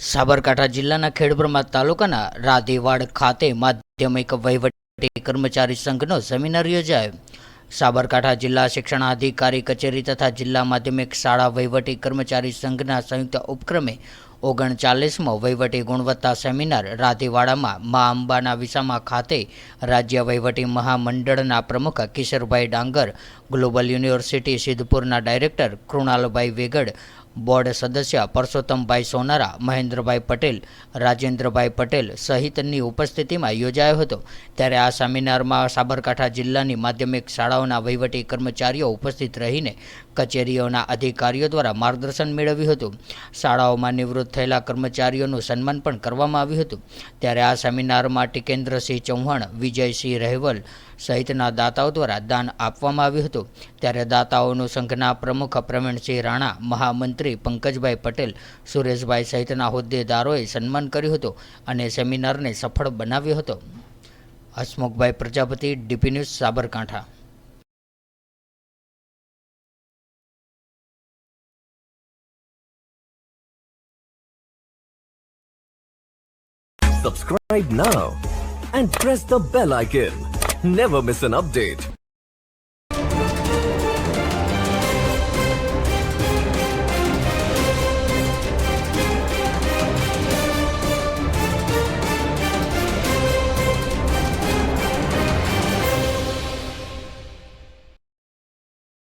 સાબરકાંઠા જિલ્લાના ખેડબ્રહ્મા તાલુકાના રાધેવાડ ખાતે માધ્યમિક વહીવટી કર્મચારી સંઘનો સેમિનાર યોજાયો. સાબરકાંઠા જિલ્લા શિક્ષણાધિકારી કચેરી તથા જિલ્લા માધ્યમિક શાળા વહીવટી કર્મચારી સંઘના સંયુક્ત ઉપક્રમે ઓગણચાલીસમો વહીવટી ગુણવત્તા સેમિનાર રાધેવાડામાં મા અંબાના વિસામા ખાતે રાજ્ય વહીવટી મહામંડળના પ્રમુખ કિશોરભાઈ ડાંગર, ગ્લોબલ યુનિવર્સિટી સિદ્ધપુરના ડાયરેક્ટર કૃણાલભાઈ વેગડ બોર્ડ સદસ્ય પરસોત્તમભાઈ સોનારા, મહેન્દ્રભાઈ પટેલ, રાજેન્દ્રભાઈ પટેલ સહિતની ઉપસ્થિતિમાં યોજાયો હતો. ત્યારે આ સેમિનારમાં સાબરકાંઠા જિલ્લાની માધ્યમિક શાળાઓના વહીવટી કર્મચારીઓ ઉપસ્થિત રહીને કચેરીઓના અધિકારીઓ દ્વારા માર્ગદર્શન મેળવ્યું હતું. શાળાઓમાં નિવૃત્ત થયેલા કર્મચારીઓનું સન્માન પણ કરવામાં આવ્યું હતું. ત્યારે આ સેમિનારમાં ટિકેન્દ્રસિંહ ચૌહાણ, વિજયસિંહ રહેવલ સહિતના દાતાઓ દ્વારા દાન આપવામાં આવ્યું હતું. ત્યારે દાતાઓનું સંઘના પ્રમુખ પ્રવીણસિંહ રાણા, મહામંત્રી પંકજભાઈ પટેલ સુરેશભાઈ સહિતના હોદ્દેદારોએ સન્માન કર્યું હતું અને સેમિનારને સફળ બનાવ્યો હતો Hasmukhbhai Prajapati, DP news, Sabarkantha Subscribe now and press the bell icon. Never miss an update.